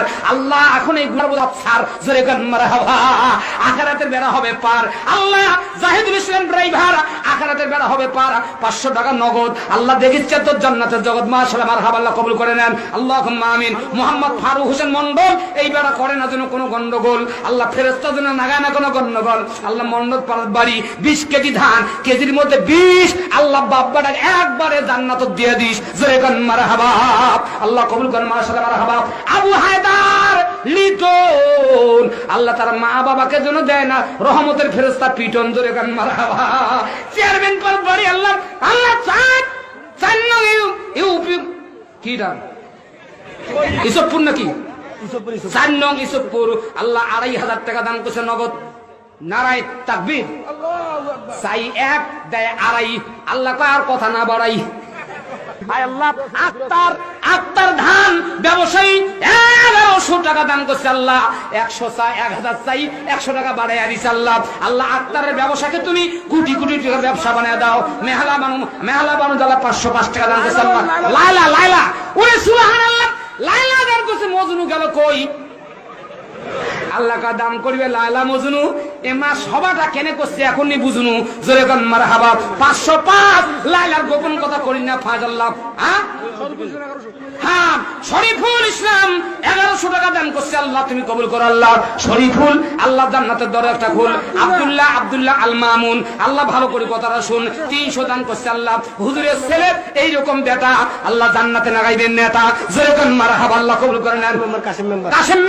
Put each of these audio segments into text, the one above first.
পার। আল্লাহ, এখন এই বোঝা জোরে আখারাতের বেড়া হবে পার। আল্লাহ জাহিদুল ইসলাম ড্রাইভার, আখারাতের বেড়া হবে পার। পাঁচশো টাকা নগদ। আল্লাহ দেখিচ্ছে তোর জগৎ। মারহাবা, আল্লাহ কবুল করে নেন। আল্লাহ আমিন। মোহাম্মদ ফারুক হোসেন মন্ডল এই বেড়া করে না যেন কোনো গন্ডগোল। আল্লাহ যেন নাগায় না কোনো গন্ডগোল। আল্লাহ মন্ডল পাড়ার বাড়ি, বিশ কেজি ধান, কেজির মধ্যে বিশ। আল্লাহ বাব্বাটা একবারে জান্নাত দিয়ে দিস। জোরে মারা হাবাব আল্লাহ কবুল করেন, মাশাআল্লাহ মারা হাবাব আবু হায়দার লিটন। আল্লাহ তার মা বাবাকে যেন দেয় না, রহমতের ফেরেস্তা পিটন জোরে গান মারা চেয়ারম্যান পর বাড়ি আল্লাহ আল্লাহ চান চান না ইউ- ইউ কি নাম? ইসবপুর নাকি? চার নং ইসবপুর। আল্লাহ আড়াই হাজার টাকা দান করছে নগদ। নারায় তাকবীর। চাই এক, দেয় আড়াই। আল্লাহ আর কথা না বাড়াই। আল্লাহ তুমি কোটি কোটি ব্যবসা বানিয়ে দাও। বানু জ্বালা পাঁচশো পাঁচ টাকা লাইলা মজনু গেল কই? আল্লাহ দাম করবে লাইলা মজনু এ মা কেনে করছে এখনই বুঝনু? জোরে গান মার হাবা পাঁচশো পাঁচ লাইলার গোপন কথা করি না ফাজ আল্লাহ হ্যাঁ? হ্যাঁ শরীফুল ইসলাম এগারোশো টাকা দান করছে আল্লাহ তুমি কবুল করো আল্লাহ। শরীফুল আল্লাহ জান্নাতের দরজাটা খুল। আব্দুল্লাহ আব্দুল্লাহ আল মামুন আল্লাহ ভালো করে কথাটা শুন। তিনশো দান করছে আল্লাহ। হুজুরের ছেলে এইরকম বেটা আল্লাহ জান্নাতে লাগাইবেন নেতা। যেরকম মারা হাব আল্লাহ কবুল করে নেন।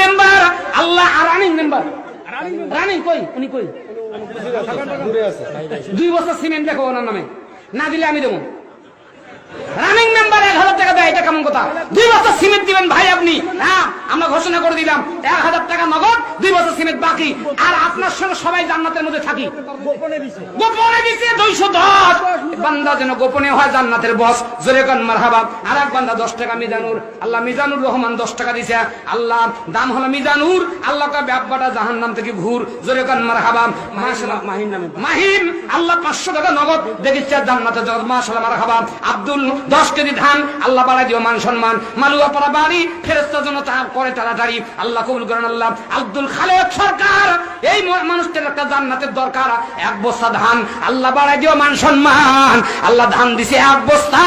মেম্বার। আল্লাহ আর মেম্বার। রানিং কই? উনি কই? আছে। দুই বছর সিমেন্ট দেখো ওনার নামে। না দিলে আমি দেবো। রানিং মেম্বার এক হাজার টাকা দেয় এটা কেমন কথা? দুই বছর সিমেন্ট দিবেন ভাই আপনি। হ্যাঁ? ঘোষণা করে দিলাম এক হাজার টাকা নগদ দুই বছর সিমেন্ট বাকি। আর আপনার সঙ্গে সবাই জান্নাতের মধ্যে থাকি। গোপনে দিছে। দিচ্ছে দুইশো দশ। বান্দা যেন গোপনে হয় জান্নাতের বস। জোরে কান মারহাবা। আর এক বান্দা দশ টাকা মিজানুর। আল্লাহ মিজানুর রহমান দশ টাকা দিছে। আল্লাহ দাম হলো মিজানুর। আল্লাহ কা ব্যাপারটা জাহান নাম থেকে ঘুর। জোরে কান মারহাবা। মাশাআল্লাহ নামে। মাহিম আল্লাহ পাঁচশো টাকা নগদ। দেখিচ্ছে জান্নাতে জগৎ মাশাআল্লাহ মারহাবা। আব্দুল দশ কেজি ধান আল্লাহ বাড়াই দিও মান সম্মান। মালুয়া পাড়া বাড়ি ফেরেস্তা জন্য করে তাড়াতাড়ি আল্লাহ কবুল করেন আল্লাহ। আব্দুল খালেদ সরকার, এই মানুষটার একটা জান্নাতের দরকার। এক বস্তা ধান, আল্লাহ বাড়াই দিও মান সম্মান। আল্লাহ ধান দিছে এক বস্তা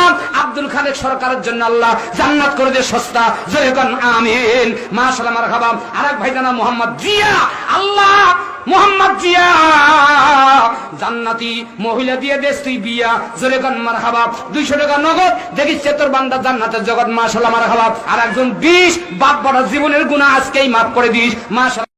আব্দুল খালেদ সরকারের জন্য আল্লাহ জান্নাত করে দিয়ে সস্তা। জয় কন আমিন। মাশাআল্লাহ মারহাবা আরেক ভাই জানা মোহাম্মদ জিয়া। আল্লাহ, মোহাম্মদ জিয়া। জান্নাতি মহিলা দিয়ে দেশ তুই বিয়া। জোরে গান মার হাবা দুইশো টাকা নগদ। দেখিস বান্দা জান্নাতের জগৎ। আর একজন বিশ বাপ বড় জীবনের গুণা আজকেই মাফ করে দিস। মাশাল্লাহ